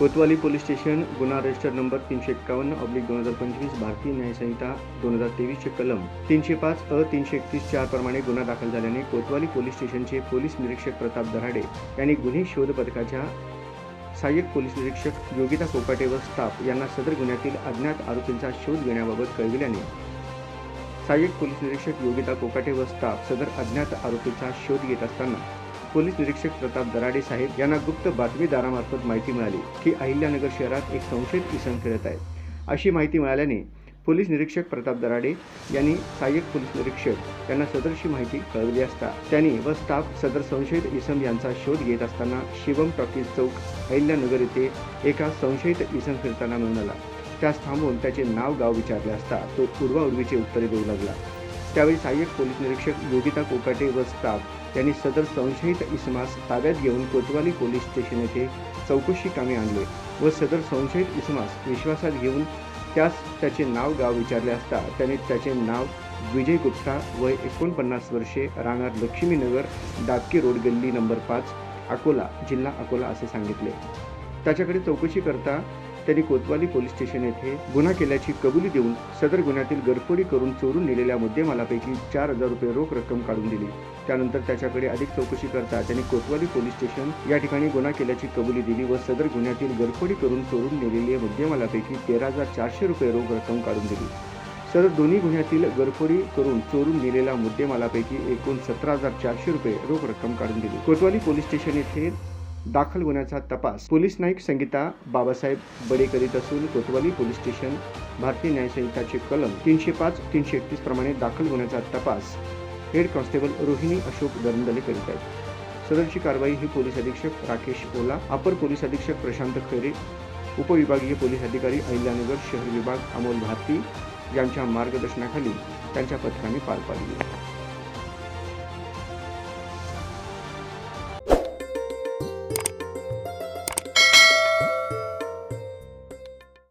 कोतवाली police station गुन्हा register number तीनशे एक्कावन्न ऑब्लिक दोन हजार पंचवीस भारतीय न्यायसंहिता दोन हजार तेवीसचे कलम तीनशे पाच अ तीनशे एकतीस चार प्रमाणे गुन्हा दाखल झाल्याने कोतवाली पोलीस स्टेशनचे पोलीस निरीक्षक प्रताप दराडे यांनी गुन्हे शोध पथकाच्या सहाय्यक पोलीस निरीक्षक योगिता कोकाटे व स्टाफ यांना सदर गुन्ह्यातील अज्ञात आरोपींचा शोध घेण्याबाबत कळविल्याने सहाय्यक पोलीस निरीक्षक योगिता कोकाटे व स्टाफ सदर अज्ञात आरोपीचा शोध घेत असताना पोलीस निरीक्षक प्रताप दराडे साहेब यांना गुप्त बातमीदारामार्फत माहिती मिळाली की अहिल्यानगर शहरात एक संशयित इसम फिरत आहे अशी माहिती मिळाल्याने पोलीस निरीक्षक प्रताप दराडे यांनी सहाय्यक पोलीस निरीक्षक यांना सदरची माहिती कळवली असता त्यांनी व स्टाफ सदर संशयित इसम यांचा शोध घेत असताना शिवम टॉकीज चौक अहिल्यानगर येथे एका संशयित इसम फिरताना मिळाला त्यास थांबवून त्याचे नाव गाव विचारले असता तो उर्वाउर्वीचे उत्तरे देऊ लागला. त्यावेळी सहाय्यक पोलीस निरीक्षक योगिता कोकाटे व स्टाफ यांनी सदर संशयित इसमास ताब्यात घेऊन कोतवाली पोलीस स्टेशन येथे चौकशी कामे आणले व सदर संशयित इसमास विश्वासात घेऊन त्यास त्याचे नाव गाव विचारले असता त्याने त्याचे नाव विजय गुप्ता वय एकोणपन्नास वर्षे राहणार लक्ष्मीनगर डाबके रोड गल्ली नंबर पाच अकोला जिल्हा अकोला असे सांगितले. त्याच्याकडे चौकशी करता त्यांनी कोतवाली पोलीस स्टेशन येथे गुन्हा केल्याची कबुली देऊन सदर गुन्ह्यातील गरफोडी करून चोरून नेलेल्या मुद्देमालापैकी चार हजार रुपये रोख रक्कम काढून दिली. त्यानंतर त्याच्याकडे अधिक चौकशी करता त्यांनी कोतवाली पोलीस स्टेशन या ठिकाणी गुन्हा केल्याची कबुली दिली व सदर गुन्ह्यातील गरफोडी करून चोरून नेलेल्या मुद्देमालापैकी तेरा हजार चारशे रुपये रोख रक्कम काढून दिली. सदर दोन्ही गुन्ह्यातील गरफोडी करून चोरून नेलेल्या मुद्देमालापैकी एकूण सतरा हजार चारशे रुपये रोख रक्कम काढून दिली. कोतवाली पोलीस स्टेशन येथे दाखल गुन्ह्याचा तपास पोलीस नाईक संगीता बाबासाहेब बडे करीत असून कोतवाली पोलीस स्टेशन भारतीय न्यायसंहिताचे कलम तीनशे पाच तीनशे एकतीस प्रमाणे दाखल गुन्ह्याचा तपास हेड कॉन्स्टेबल रोहिणी अशोक दरंदले करीत आहेत. सदरची कारवाई ही पोलीस अधीक्षक राकेश ओला अपर पोलीस अधीक्षक प्रशांत खैरे उपविभागीय पोलीस अधिकारी अहिल्यानगर शहर विभाग अमोल भारती यांच्या मार्गदर्शनाखाली त्यांच्या पथकाने पार पाडली.